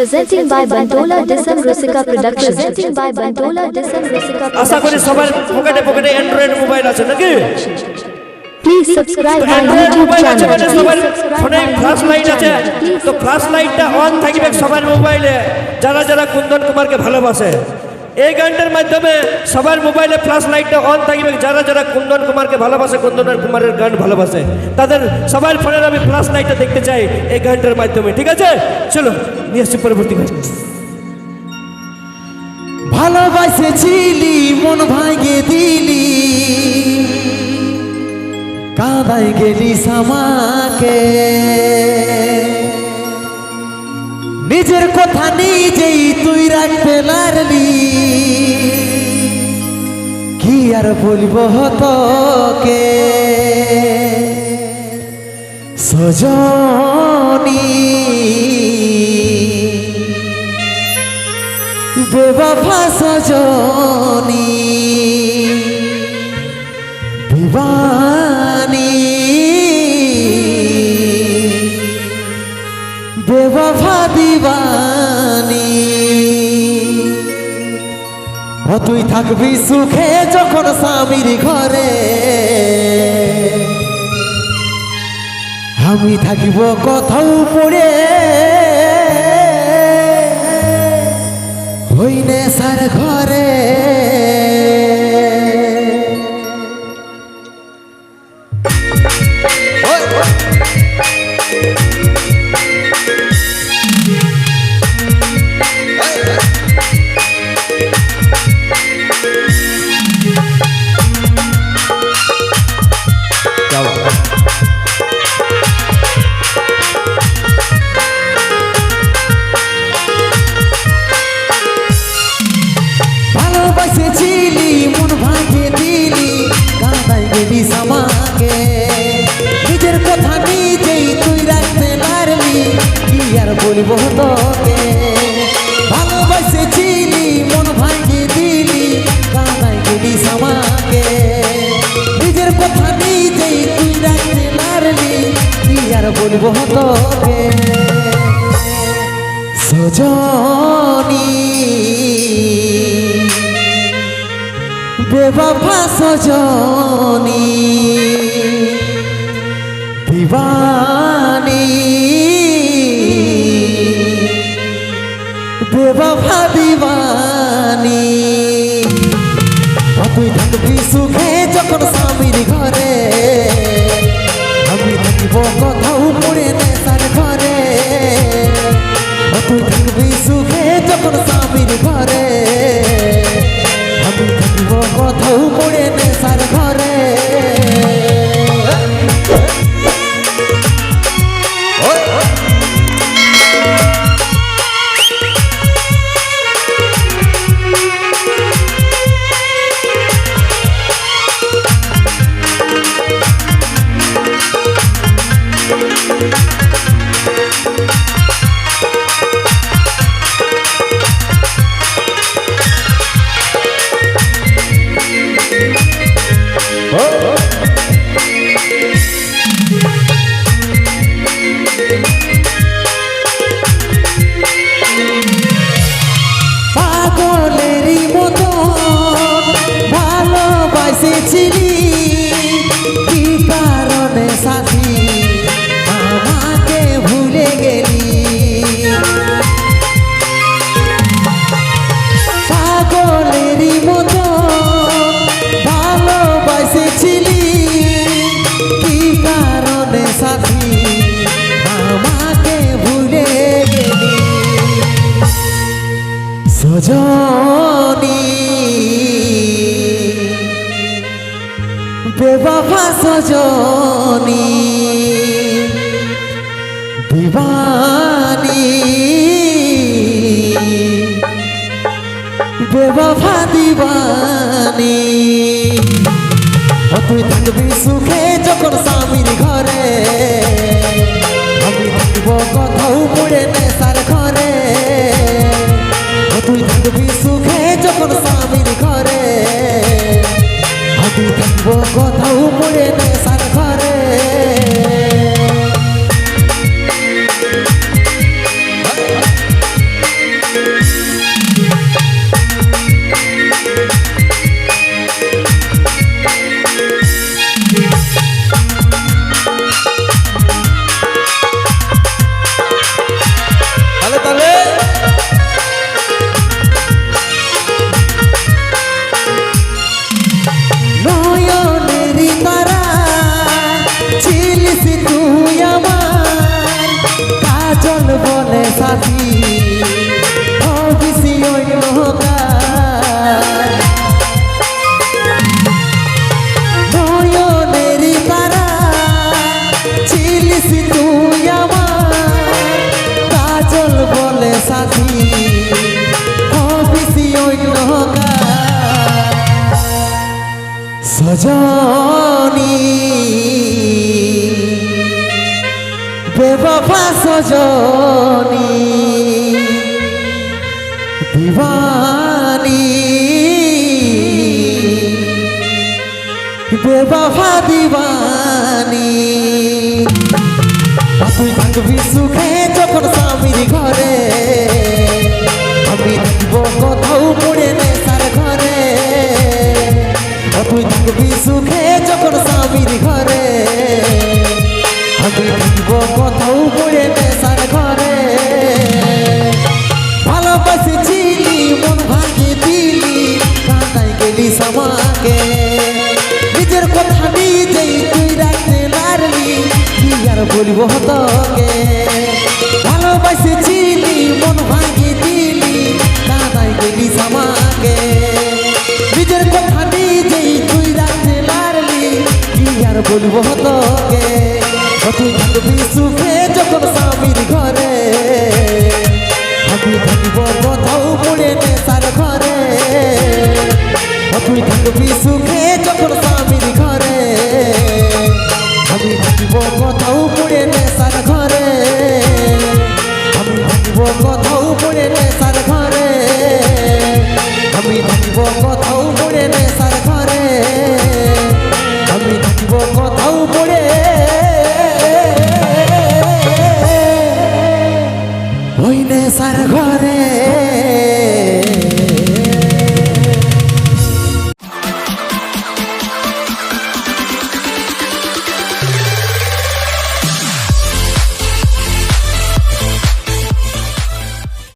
Presenting by Bantola Disam Rusika Production. Presenting by Bantola Disam Rusika আশা করি. সবার পকেটে পকেটে অ্যান্ড্রয়েড মোবাইল আছে নাকি Please subscribe my Android YouTube channel. মানে সবার ফোনে ফ্ল্যাশ লাইট আছে তো ফ্ল্যাশ লাইটটা অন থাকবে সবার মোবাইলে যারা যারা কুন্দন কুমারকে ভালোবাসে এই গানটার মাধ্যমে সবার মোবাইলে ফ্ল্যাশ লাইটটা অন থাকবে, যারা যারা কুন্দন কুমারকে ভালোবাসে কুন্দন কুমারের গান ভালোবাসে, তাদের সবার ফোনের আমি ফ্ল্যাশ লাইটটা দেখতে চাই এই গানটার মাধ্যমে, ঠিক আছে? চলো, নিয়ে আসছি পরবর্তী গান। ভালোবাসেছিলি মন ভাঙে দিলি। কাদাই গেলি সামাকে নিজের কথা নিজেই তুই রাখতে লারলি কি আর বলব তোকে? সজনী। বেবাফা সজনী। দিবানি তুই থাকবি সুখে যখন স্বামীর ঘরে? আমি থাকিব কথাও পড়ে? হইনে সার ঘরে বলব তোকে। ভালোবাসেছিলি মন ভাঙে দিলি কাঁদাই গেলি সামাকে নিজের কথা নিজেই তুই রাখতে পারলি কি আর বলব তোকে? সজনী। বেবাফা সজনী। দিবানি। বেবাফা দিবানি তুই থাকবি সুখে যখন স্বামীর ঘরে সজনী বেবাফা সজনী দিবানি। বেবাফা দিবানি। তুই থাকবি সুখে যখন স্বামীর ঘরে। আমি থাকব কোথাও পড়ে নেশার ঘরে। তুই থাকবি সুখে যখন স্বামীর অন্য সজনী। বেবাফা সজনী। দিবানী। বেবাফা দিবানী। তুই থাকবি সুখে। বলিব তোকে ভালোবাসেছি মন ভাঙে